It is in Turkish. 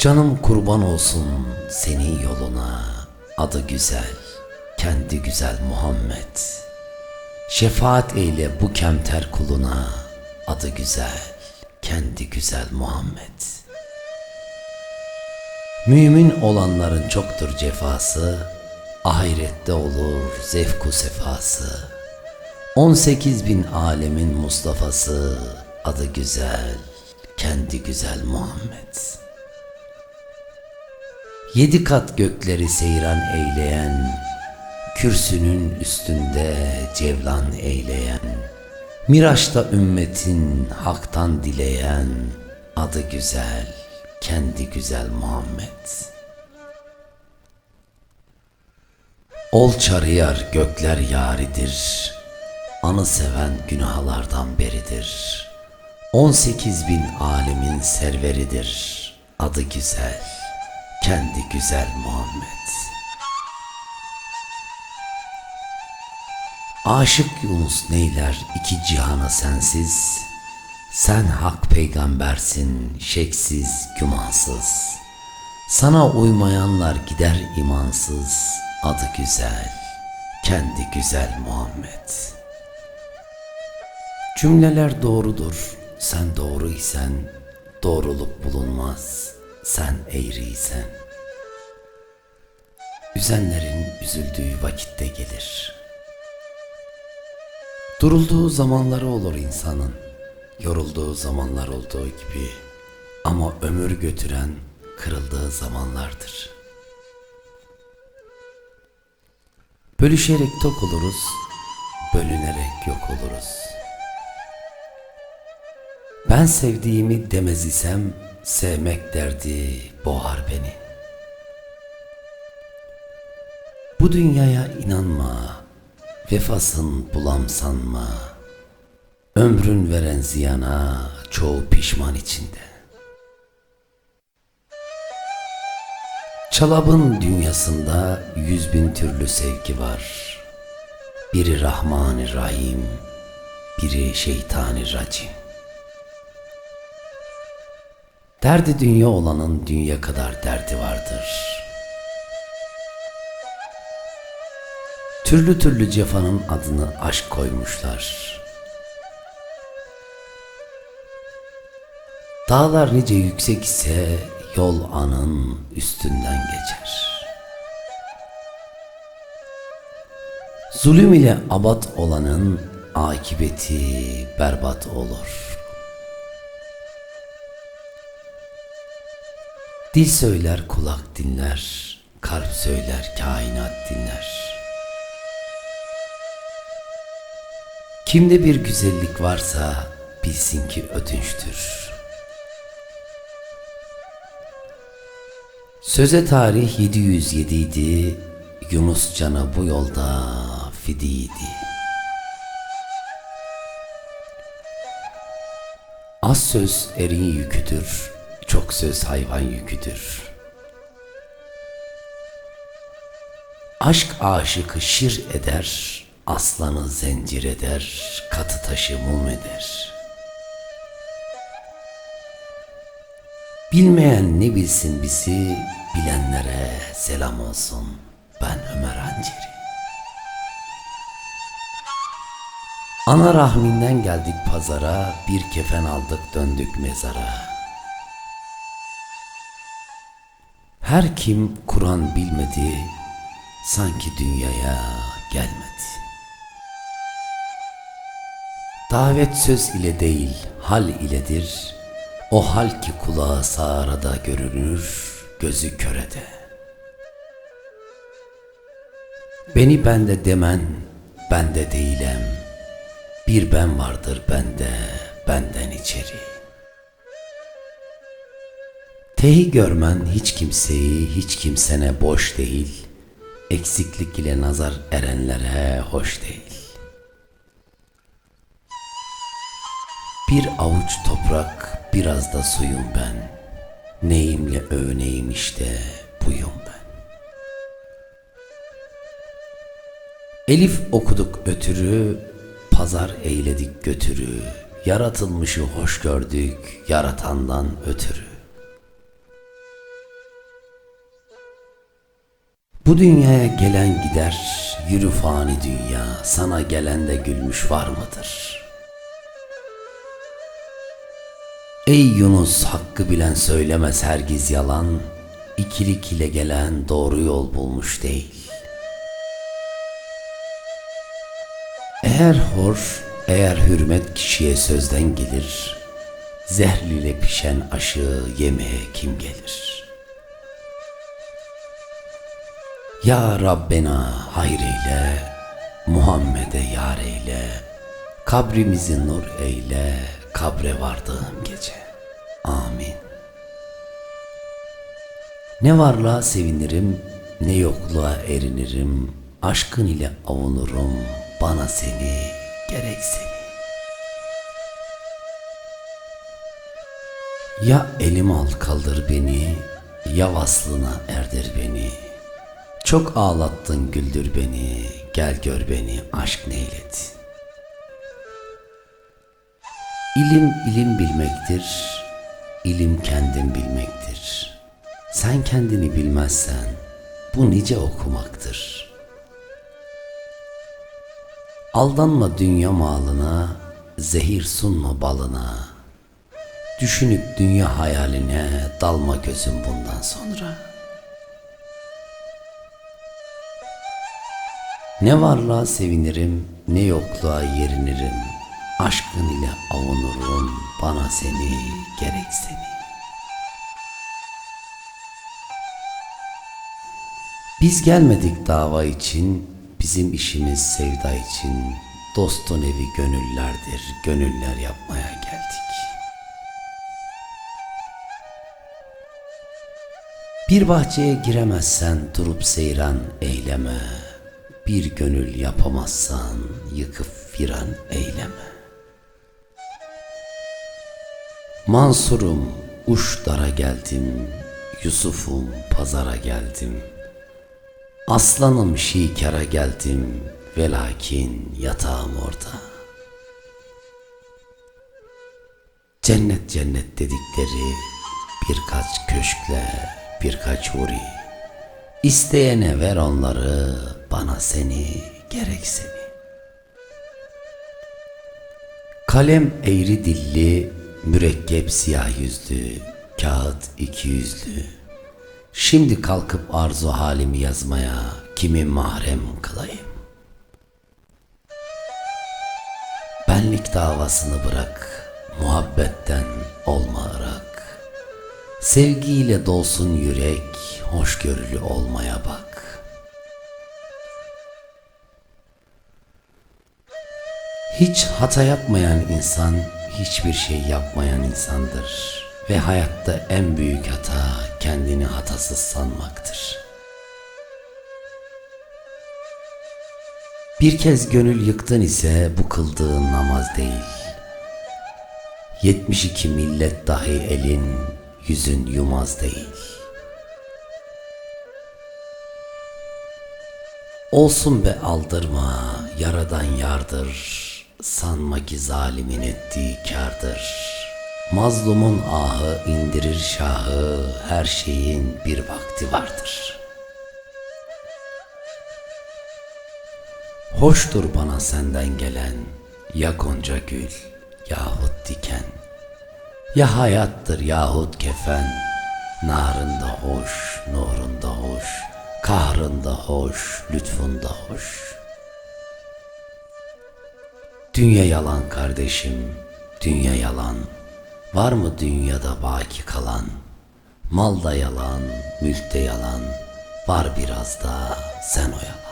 Canım kurban olsun senin yoluna, adı güzel, kendi güzel Muhammed. Şefaat eyle bu kemter kuluna, adı güzel, kendi güzel Muhammed. Mümin olanların çoktur cefası, ahirette olur zevku sefası. 18 bin alemin Mustafa'sı, adı güzel, kendi güzel Muhammed. Yedi kat gökleri seyran eyleyen, kürsünün üstünde cevlan eyleyen, Miraçta ümmetin haktan dileyen, adı güzel, kendi güzel Muhammed. Ol çarıyar gökler yaridir, anı seven günahlardan beridir. 18 bin alemin serveridir, adı güzel, kendi güzel Muhammed. Aşık Yunus neyler iki cihana sensiz, sen hak peygambersin şeksiz gümansız. Sana uymayanlar gider imansız, adı güzel, kendi güzel Muhammed. Cümleler doğrudur, sen doğruysen, doğruluk bulunmaz, sen eğriysen. Üzenlerin üzüldüğü vakitte gelir. Durulduğu zamanları olur insanın, yorulduğu zamanlar olduğu gibi ama ömür götüren kırıldığı zamanlardır. Bölüşerek tok oluruz, bölünerek yok oluruz. Ben sevdiğimi demez isem sevmek derdi boğar beni. Bu dünyaya inanma, vefasın bulam sanma. Ömrün veren ziyana çoğu pişman içinde. Çalabın dünyasında yüz bin türlü sevgi var. Biri Rahman-ı Rahim, biri Şeytan-ı Racim. Derdi dünya olanın dünya kadar derdi vardır. Türlü türlü cefanın adını aşk koymuşlar. Dağlar nice yüksek ise yol anın üstünden geçer. Zulüm ile abat olanın akibeti berbat olur. Dil söyler kulak dinler, kalp söyler kainat dinler. Kimde bir güzellik varsa bilsin ki ödünçtür. Söze tarih 707 idi, Yunus Can'a bu yolda fidiydi. Az söz erin yüküdür, çok söz hayvan yüküdür. Aşk aşıkı şir eder, aslanı zincir eder, katı taşı mum eder. Bilmeyen ne bilsin bizi, bilenlere selam olsun. Ben Ömer Hanceri. Ana rahminden geldik pazara, bir kefen aldık döndük mezara. Her kim Kur'an bilmedi, sanki dünyaya gelmedi. Davet söz ile değil, hal iledir. O hal ki kulağı sağrada görünür, gözü körede. Beni bende demen, bende değilim. Bir ben vardır bende, benden içeri. Tehi görmen hiç kimseyi, hiç kimsene boş değil. Eksiklik ile nazar erenlere hoş değil. Bir avuç toprak, biraz da suyum ben. Neyimle övüneyim işte buyum ben. Elif okuduk ötürü, pazar eyledik götürü. Yaratılmışı hoş gördük, yaratandan ötürü. Bu dünyaya gelen gider, yürü fani dünya, sana gelen de gülmüş var mıdır? Ey Yunus hakkı bilen söylemez hergiz yalan, ikilik ile gelen doğru yol bulmuş değil. Eğer hor, eğer hürmet kişiye sözden gelir, zehriyle pişen aşı yemeye kim gelir?'' Ya Rabbena hayreyle, Muhammed'e yar eyle, kabrimizi nur eyle, kabre vardığım gece. Amin. Ne varlığa sevinirim, ne yokluğa erinirim, aşkın ile avunurum, bana seni, gerek seni. Ya elim al kaldır beni, ya vaslına erdir beni. Çok ağlattın güldür beni, gel gör beni aşk neylet. İlim ilim bilmektir, ilim kendin bilmektir. Sen kendini bilmezsen bu nice okumaktır. Aldanma dünya malına, zehir sunma balına. Düşünüp dünya hayaline dalma gözüm bundan sonra.'' Ne varlığa sevinirim, ne yokluğa yerinirim. Aşkın ile avunurum, bana seni, gerek seni. Biz gelmedik dava için, bizim işimiz sevda için. Dostun evi gönüllerdir, gönüller yapmaya geldik. Bir bahçeye giremezsen durup seyran eyleme. Bir gönül yapamazsan yıkıp firan eyleme. Mansurum uç dara geldim, Yusuf'um pazara geldim. Aslanım şikara geldim, velakin yatağım orada. Cennet cennet dedikleri birkaç köşkle, birkaç huri. İsteyene ver onları, bana seni, gerek seni. Kalem eğri dilli, mürekkep siyah yüzlü, kağıt iki yüzlü. Şimdi kalkıp arzu halimi yazmaya kimi mahrem kılayım? Benlik davasını bırak, muhabbetten olma ırak. Sevgiyle dolsun yürek, hoşgörülü olmaya bak. Hiç hata yapmayan insan, hiçbir şey yapmayan insandır. Ve hayatta en büyük hata kendini hatasız sanmaktır. Bir kez gönül yıktın ise bu kıldığın namaz değil. 72 millet dahi elin, yüzün yumaz değil. Olsun be aldırma, yaradan yardır. Sanma ki zalimin ettiği kardır. Mazlumun ahı indirir şahı, her şeyin bir vakti vardır. Hoştur bana senden gelen, ya gonca gül, yahut diken. Ya hayattır yahut kefen, narında hoş, nurunda hoş, kahrında hoş, lütfunda hoş.'' Dünya yalan kardeşim, dünya yalan. Var mı dünyada baki kalan? Mal da yalan, mülk yalan. Var biraz da sen oyalan.